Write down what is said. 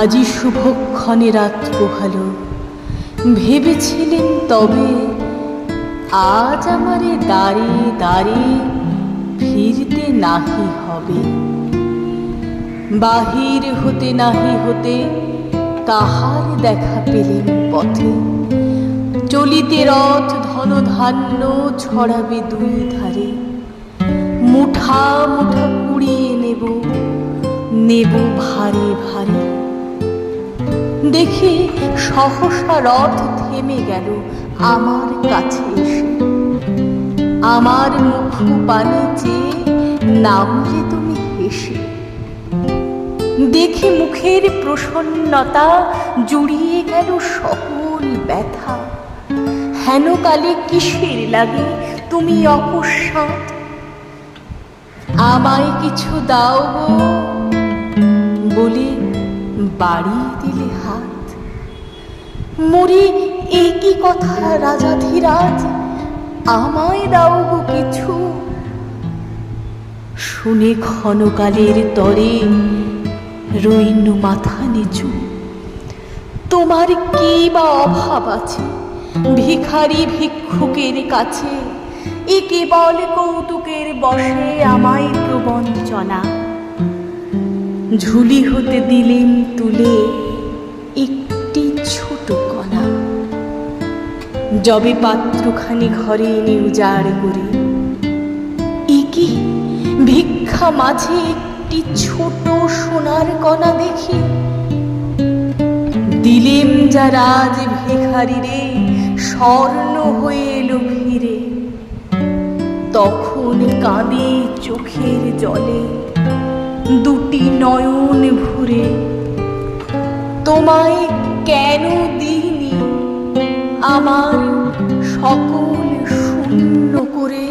আজি শুভক্ষণে রাত পোহালো। ভেবেছিলেন তবে আজ আমারে দাঁড়ে দাঁড়ে ফিরতে নাহি হবে। বাহির হতে নাহি হতে কাহার দেখা পেলেন পথে। চলিতে রথ ধন ধান্য ছড়াবে দুই ধারে। মুঠা মুঠা কুড়িয়ে নেব নেব ভারে ভারে। দেখি সহসা রথ থেমে গেল আমার কাছে এসে। আমার মুখ পানে চেয়ে নামলে তুমি হেসে। দেখে মুখের প্রসন্নতা জুড়িয়ে গেল সকল ব্যথা। হেন কালে কিসের লাগে তুমি অকস্মাৎ? আমায় কিছু দাও গো বলে বাড়িয়ে দিলে মরি একই কথা রাজাধিরাজ আমায় দাও কিছু। শুনে ক্ষণকালের তরে রইন মাথা নিচু। তোমার কি বা অভাব আছে? ভিখারি ভিক্ষুকের কাছে এ কেবল কৌতুকের বসে আমায় প্রবঞ্চনা। ঝুলি হতে দিলেন তুলে একটি ছোট যবে পাত্রখানি ঘরে এনে উজাড় করে। একি ভিক্ষা মাঝে একটি ছোট সোনার কণা দেখি। দিলেম যা রাজ ভিখারি রে, স্বর্ণ হয়ে এলো ফিরে তখন কাঁদে চোখের জলে, দুটি নয়ন ভরে। তোমায় কেন দিইনি আমার সকল শূন্য করে